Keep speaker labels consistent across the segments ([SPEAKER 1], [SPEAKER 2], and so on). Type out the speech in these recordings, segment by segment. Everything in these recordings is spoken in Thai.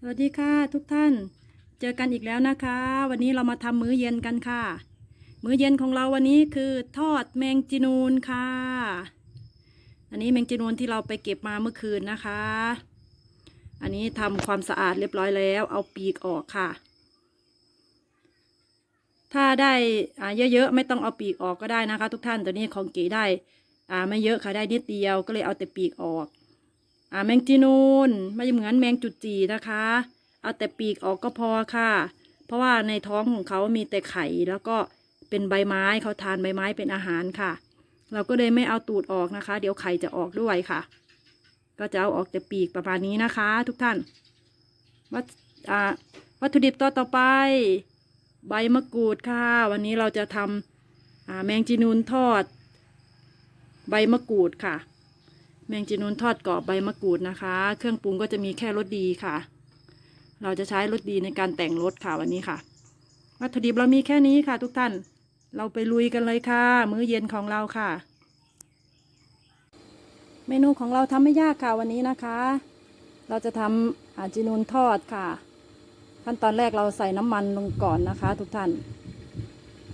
[SPEAKER 1] สวัสดีค่ะทุกท่าน เจอกันอีกแล้วนะคะ วันนี้เรามาทำมื้อเย็นกันค่ะ มื้อเย็นของเราวันนี้คือทอดแมงจีนูนค่ะ อันนี้แมงจีนูนที่เราไปเก็บมาเมื่อคืนนะคะ อันนี้ทำความสะอาดเรียบร้อยแล้ว เอาปีกออกค่ะ ถ้าได้เยอะๆไม่ต้องเอาปีกออกก็ได้นะคะ ทุกท่านตัวนี้ของเก๋ได้ไม่เยอะค่ะได้นิดเดียวก็เลยเอาแต่ปีกออก อ่าแมงจีนูนไม่เหมือนแมงจุดจีนะคะ เอาแต่ปีกออกก็พอค่ะ เพราะว่าในท้องของเขามีแต่ไข่แล้วก็เป็นใบไม้เขาทานใบไม้เป็นอาหารค่ะ เราก็เลยไม่เอาตูดออกนะคะ เดี๋ยวไข่จะออกด้วยค่ะ ก็จะเอาออกแต่ปีกประมาณนี้นะคะ ทุกท่าน วัตอ่าวัตถุดิบตัวต่อไป ใบมะกรูดค่ะ วันนี้เราจะทำอ่าแมงจีนูนทอด ใบมะกรูดค่ะ แมงจีนูนทอดกรอบใบมะกรูดนะคะ เครื่องปรุงก็จะมีแค่รสดีค่ะ เราจะใช้รสดีในการแต่งรสค่ะวันนี้ค่ะ วัตถุดิบเรามีแค่นี้ค่ะ ทุกท่าน เราไปลุยกันเลยค่ะ มื้อเย็นของเราค่ะ เมนูของเราทำไม่ยากค่ะวันนี้นะคะ เราจะทำอาจีนูนทอดค่ะ ขั้นตอนแรกเราใส่น้ำมันลงก่อนนะคะ ทุกท่าน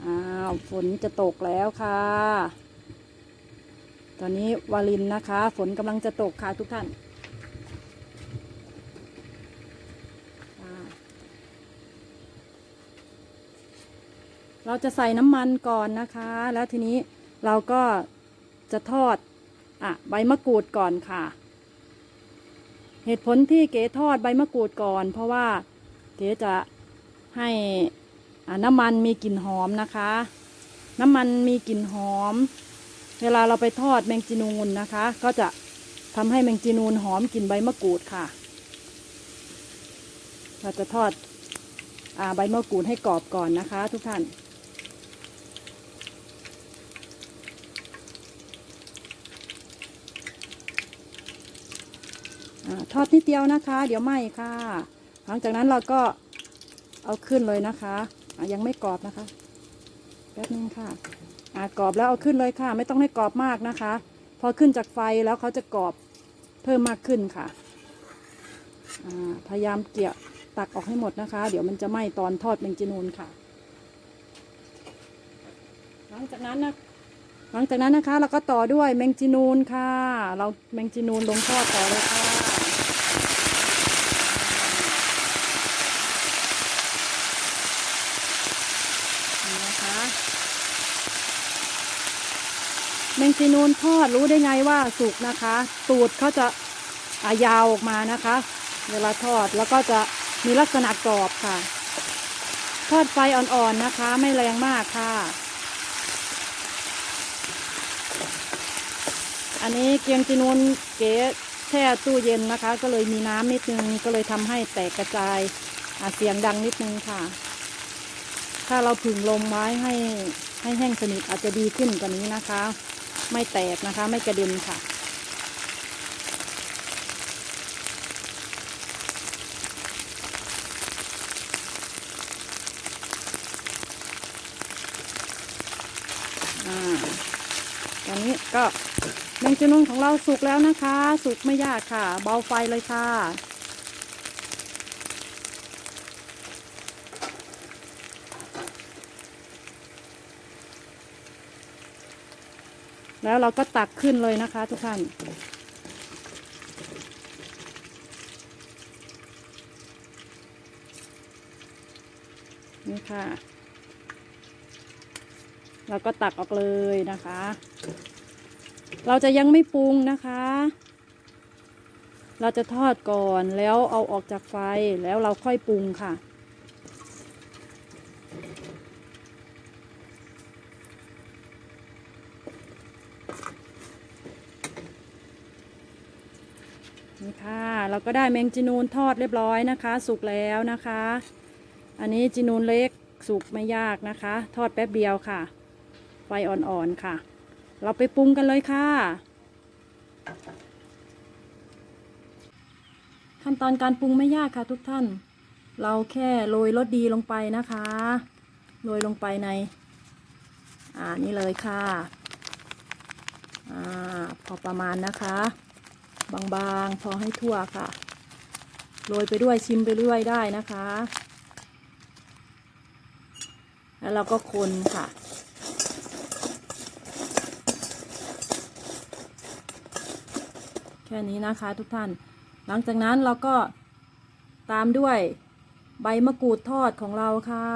[SPEAKER 1] อ้าวฝนจะตกแล้วค่ะ อนนี้วาลินนะคะ ฝนกำลังจะตกค่ะทุกท่านเราจะใส่น้ำมันก่อนนะคะ แล้วทีนี้เราก็จะทอดอะใบมะกรูดก่อนค่ะ เหตุผลที่เก๋ทอดใบมะกรูดก่อน เพราะว่าเก๋จะให้น้ำมันมีกลิ่นหอมนะคะ น้ำมันมีกลิ่นหอม เวลาเราไปทอดแมงจีนูนนะคะ ก็จะทำให้แมงจีนูนหอมกลิ่นใบมะกรูดค่ะ เราจะทอดอใบมะกรูดให้กรอบก่อนนะคะ ทุกท่านอทอดนิดเดียวนะคะ เดี๋ยวไหม้ค่ะ หลังจากนั้นเราก็เอาขึ้นเลยนะคะะยังไม่กรอบนะคะ แป๊บนึงค่ะ อ่ากรอบแล้วเอาขึ้นเลยค่ะ ไม่ต้องให้กรอบมากนะคะ พอขึ้นจากไฟแล้วเขาจะกรอบเพิ่มมากขึ้นค่ะพยายามเกี่ยตักออกให้หมดนะคะ เดี๋ยวมันจะไหม้ตอนทอดแมงจีนูนค่ะ หลังจากนั้นนะหลังจากนั้นนะคะ เราก็ต่อด้วยแมงจีนูนค่ะ เราแมงจีนูนลงทอดต่อเลยค่ะนี่นะคะ แม งจีนูนทอดรู้ได้ไงว่าสุกนะคะ ตูดเขาจะอายาวออกมานะคะ เวลาทอดแล้วก็จะมีลักษณะกรอบค่ะ ทอดไฟอ่อนๆนะคะ ไม่แรงมากค่ะ อันนี้เกียงจีนูนเก๋แช่ตู้เย็นนะคะ ก็เลยมีน้ำนิดนึงก็เลยทำให้แตกกระจายเสียงดังนิดนึงค่ะ ถ้าเราผึ่งลมไว้ให้ให้แห้งสนิทอาจจะดีขึ้นกว่านี้นะคะ ไม่แตกนะคะ ไม่กระเด็นค่ะอ่าตอนนี้ก็แมงจีนูนของเราสุกแล้วนะคะ สุกไม่ยากค่ะ เบาไฟเลยค่ะ แล้วเราก็ตักขึ้นเลยนะคะ ทุกท่าน นี่ค่ะ เราก็ตักออกเลยนะคะ เราจะยังไม่ปรุงนะคะ เราจะทอดก่อนแล้วเอาออกจากไฟแล้วเราค่อยปรุงค่ะ นี่ค่ะ เราก็ได้แมงจีนูนทอดเรียบร้อยนะคะ สุกแล้วนะคะ อันนี้จีนูนเล็กสุกไม่ยากนะคะ ทอดแป๊บเดียวค่ะ ไฟอ่อนๆค่ะ เราไปปรุงกันเลยค่ะ ขั้นตอนการปรุงไม่ยากค่ะทุกท่าน เราแค่โรยรสดีลงไปนะคะโรยลงไปใน อ่านี่เลยค่ะ อ่า พอประมาณนะคะ บางๆ พอให้ทั่วค่ะ โรยไปด้วยชิมไปด้วยได้นะคะ แล้วเราก็คนค่ะแค่นี้นะคะทุกท่าน หลังจากนั้นเราก็ตามด้วยใบมะกรูดทอดของเราค่ะ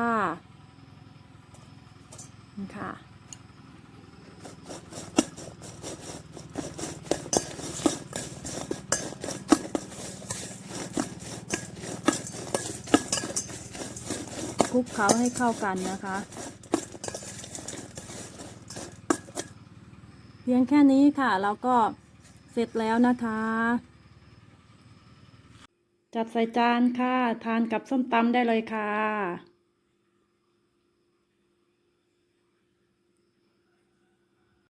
[SPEAKER 1] นี่ค่ะ คลุกเคล้าให้เข้ากันนะคะ เพียงแค่นี้ค่ะเราก็เสร็จแล้วนะคะ จัดใส่จานค่ะ ทานกับส้มตำได้เลยค่ะ